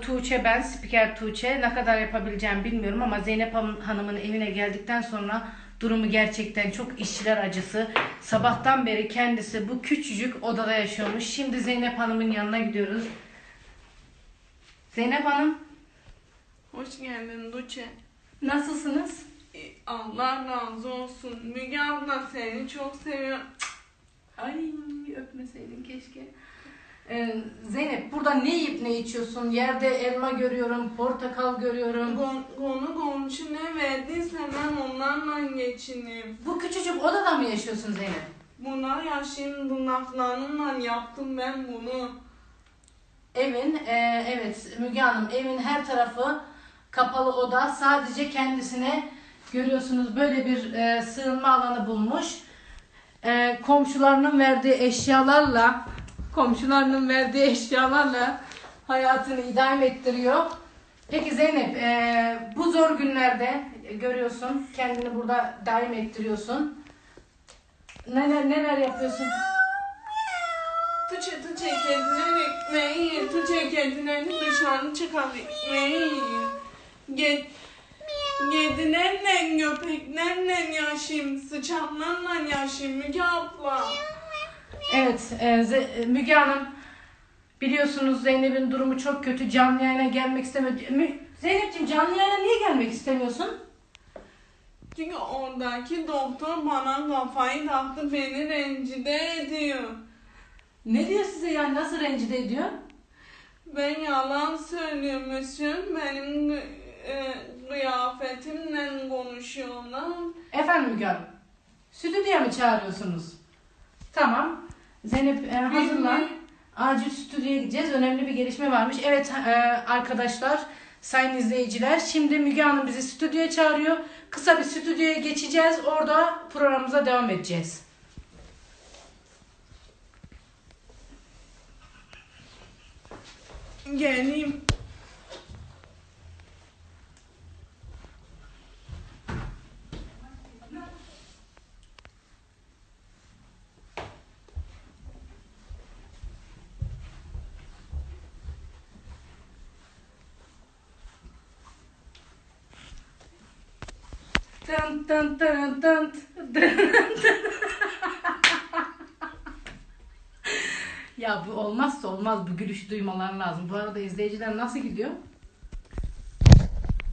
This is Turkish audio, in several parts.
Tuğçe ben, spiker Tuğçe. Ne kadar yapabileceğimi bilmiyorum ama Zeynep Han- Hanım'ın evine geldikten sonra durumu gerçekten çok işçiler acısı. Sabahtan beri kendisi bu küçücük odada yaşıyormuş. Şimdi Zeynep Hanım'ın yanına gidiyoruz. Zeynep Hanım, Hoş geldin Duçe. nasılsınız? Allah razı olsun. Müge abla seni çok seviyorum. Ay öpmeseydin keşke. Ee, Zeynep burada ne yiyip ne içiyorsun? Yerde elma görüyorum, portakal görüyorum. Gon- Konu komşu ne verdiyse ben onlarla geçineyim. Bu küçücük odada mı yaşıyorsun Zeynep? Buna yaşayayım tırnaklarımla yaptım ben bunu. Evin, e, evet Müge Hanım evin her tarafı kapalı oda. Sadece kendisine görüyorsunuz böyle bir e, sığınma alanı bulmuş. E, komşularının verdiği eşyalarla, komşularının verdiği eşyalarla hayatını idame ettiriyor. Peki Zeynep, e, bu zor günlerde görüyorsun kendini burada daim ettiriyorsun. Neler neler yapıyorsun? Tuçe tuçe kediler ekmeği yiyor. Tuçe kedilerini dışarı çıkar ekmeği yiyor. Get Kedilerle, köpeklerle yaşayayım, sıçanlarla yaşayayım Müge abla. Evet, e, Müge Hanım biliyorsunuz Zeynep'in durumu çok kötü. Canlı yayına gelmek istemiyor. Zeynep'ciğim canlı yayına niye gelmek istemiyorsun? Çünkü oradaki doktor bana kafayı taktı, beni rencide ediyor. Ne diyor size yani nasıl rencide ediyor? Ben yalan söylüyormuşum, benim e, kıyafetimle konuşuyorlar. Efendim Müge Hanım, stüdyoya mı çağırıyorsunuz? Tamam. Zeynep e, hazırlan. Acil stüdyoya gideceğiz. Önemli bir gelişme varmış. Evet e, arkadaşlar, sayın izleyiciler. Şimdi Müge Hanım bizi stüdyoya çağırıyor. Kısa bir stüdyoya geçeceğiz. Orada programımıza devam edeceğiz. Geleyim. Tın tın tın tın tın. ya bu olmazsa olmaz bu gülüşü duymalar lazım. Bu arada izleyiciler nasıl gidiyor?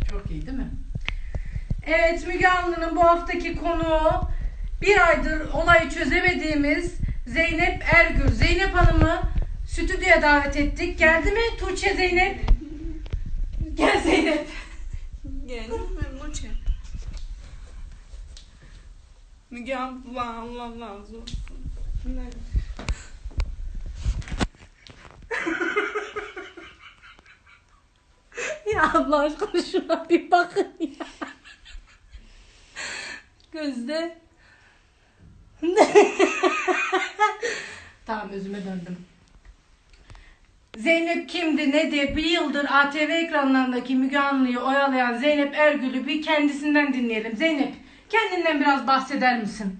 Çok iyi değil mi? Evet Müge Anlı'nın bu haftaki konuğu bir aydır olayı çözemediğimiz Zeynep Ergür. Zeynep Hanım'ı stüdyoya davet ettik. Geldi mi Tuğçe Zeynep? Gel Zeynep. Geldim ben Nuçe. Müge abla Allah razı olsun. Ne? Ya Allah aşkına şuna bir bakın ya. Gözde. tamam özüme döndüm. Zeynep kimdi nedir bir yıldır ATV ekranlarındaki Müge Anlı'yı oyalayan Zeynep Ergül'ü bir kendisinden dinleyelim. Zeynep kendinden biraz bahseder misin?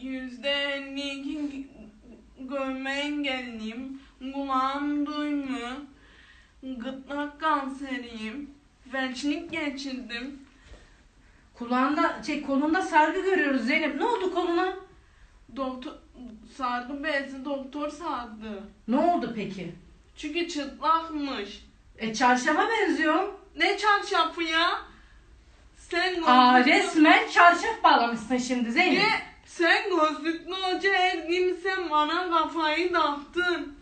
Yüzde elli iki görme engelliyim. Kulağım duymuyor. Gırtlak kanseriyim. Felçlik geçirdim. Kulağında şey kolunda sargı görüyoruz Zeynep. Ne oldu koluna? Doktor sargı bezi doktor sardı. Ne oldu peki? Çünkü çıtlakmış. E çarşafa benziyor. Ne çarşafı ya? Sen Aa gözlüklü- resmen çarşaf bağlamışsın şimdi Zeynep. Ne? Sen gözlüklü hoca her gün sen bana kafayı taktın.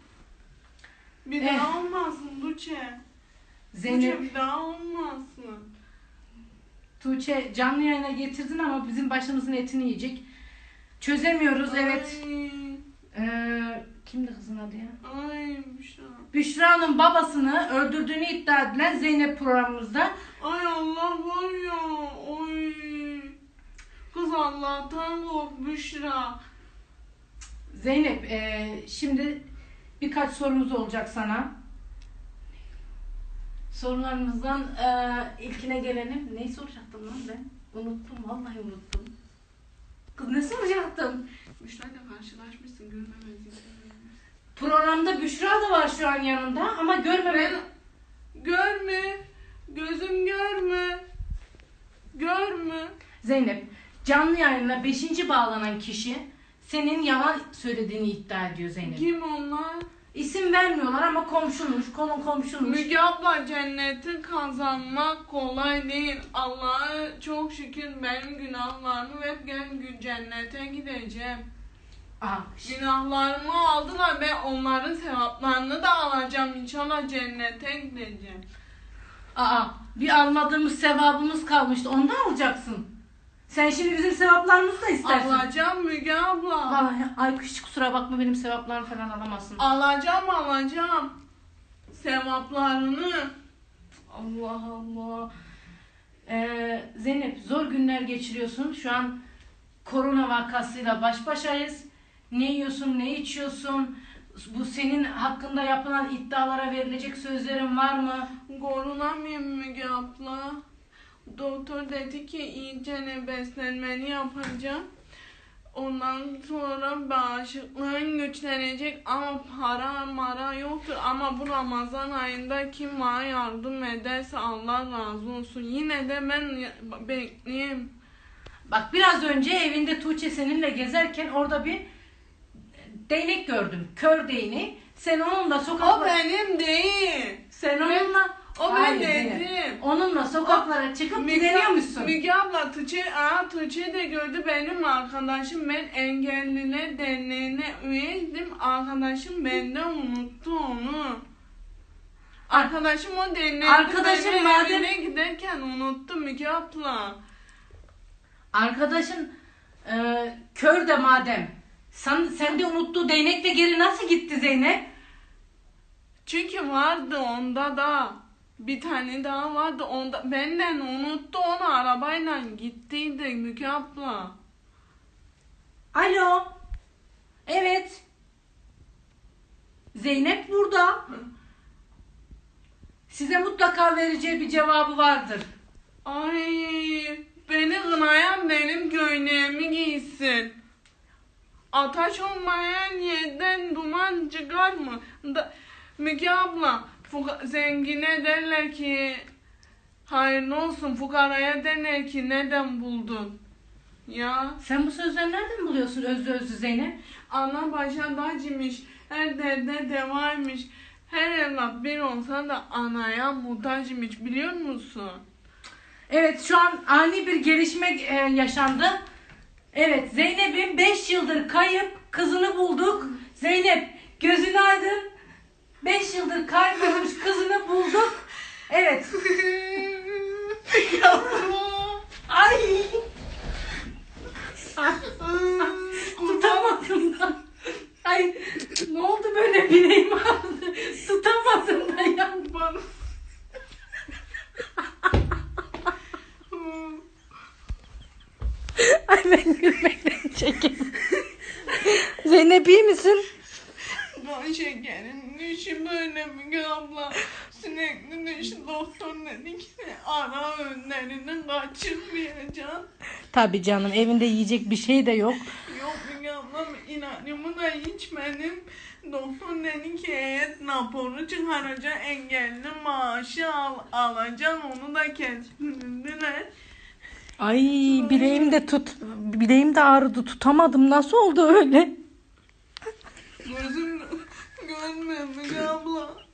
Bir Eh. daha olmasın Duçe. Zeynep Duçe bir daha olmasın. Tuğçe canlı yayına getirdin ama bizim başımızın etini yiyecek. Çözemiyoruz evet. Ay, Ee, kimdi kızın adı ya? ay Büşra. Büşra'nın babasını öldürdüğünü iddia edilen Zeynep programımızda. Ay Allah var ya. Oy. Kız Allah'tan kork Büşra. Zeynep ee, şimdi birkaç sorumuz olacak sana. Sorularımızdan ee, ilkine gelelim. Neyi soracaktım lan ben? Unuttum vallahi unuttum. Kız ne soracaktım? Büşra'yla karşılaşmışsın görmemezlik. Programda Büşra da var şu an yanında ama görmeme. Görme. Gözüm görme. Görme. Zeynep, canlı yayına 5. bağlanan kişi senin yalan söylediğini iddia ediyor Zeynep. Kim onlar? İsim vermiyorlar ama komşunmuş, konu komşunmuş. Müge abla cenneti kazanmak kolay değil. Allah'a çok şükür benim günahlarımı ve ben gün cennete gideceğim. Aa, Günahlarımı aldılar ben onların sevaplarını da alacağım. İnşallah cennete gideceğim. aa, bir almadığımız sevabımız kalmıştı. Onu da alacaksın. Sen şimdi bizim sevaplarımızı da istersin. Alacağım Müge abla. Vallahi ay hiç kusura bakma benim sevaplarımı falan alamazsın. Alacağım alacağım. Sevaplarını. Allah Allah. Ee, Zeynep zor günler geçiriyorsun. Şu an korona vakasıyla baş başayız. Ne yiyorsun, ne içiyorsun? Bu senin hakkında yapılan iddialara verilecek sözlerin var mı? Korunamıyorum Müge abla. Doktor dedi ki iyice beslenmeni yapacağım. Ondan sonra bağışıklığın güçlenecek ama para mara yoktur. Ama bu Ramazan ayında kim bana yardım ederse Allah razı olsun. Yine de ben bekleyeyim. Bak biraz önce evinde Tuğçe seninle gezerken orada bir değnek gördüm. Kör değneği. Sen onunla O sokaklara... benim değil. Sen onunla... o Hayır ben Zeynep. dedim. Onunla sokaklara çıkıp Müge, dileniyormuşsun. Müge abla Tuğçe, aa, Tuğçe de gördü benim arkadaşım. Ben engelliler derneğine üyeydim. Arkadaşım benden unuttu onu. Arkadaşım o derneğe Arkadaşım benim madem- evine giderken unuttu Müge abla. Arkadaşın e, kör de madem. Sen, sende unuttuğu değnek de geri nasıl gitti Zeynep? Çünkü vardı onda da. Bir tane daha vardı onda. Benden unuttu onu arabayla gittiydi Müge abla. Alo. Evet. Zeynep burada. Size mutlaka vereceği bir cevabı vardır. Ay beni kınayan benim göğneğimi giysin. Ateş olmayan yerden duman çıkar mı? Da, Müge abla zengine derler ki hayırlı olsun fukaraya derler ki neden buldun? Ya Sen bu sözleri nereden buluyorsun özlü özlü Zeynep? ana başa dacımış her derde devaymış. Her evlat bir olsa da anaya muhtaçmış biliyor musun? Evet şu an ani bir gelişme e, yaşandı. Evet Zeynep'in 5 yıldır kayıp kızını bulduk. Zeynep gözün aydın. 5 yıldır kaybolmuş kızını bulduk. Evet. Ay. Tutamadım da. Ay ne oldu böyle bileğim ağrıdı. Tutamadım da ya. Bana... Ay ben gülmekten çekeyim. Zeynep iyi misin? Kan şekerin düşü böyle Müge abla. Sürekli düşü doktor dedi ki ara önlerini kaçırmayacaksın. Tabii canım evinde yiyecek bir şey de yok. Yok Müge abla ilaçımı da içmedim. Doktor dedi ki eğer raporu çıkaracak engelli maaşı al, alacaksın onu da kestirdiler. Ay bileğim de tut. Bileğim de ağrıdı tutamadım. Nasıl oldu öyle? Gözüm görmüyor Müge abla.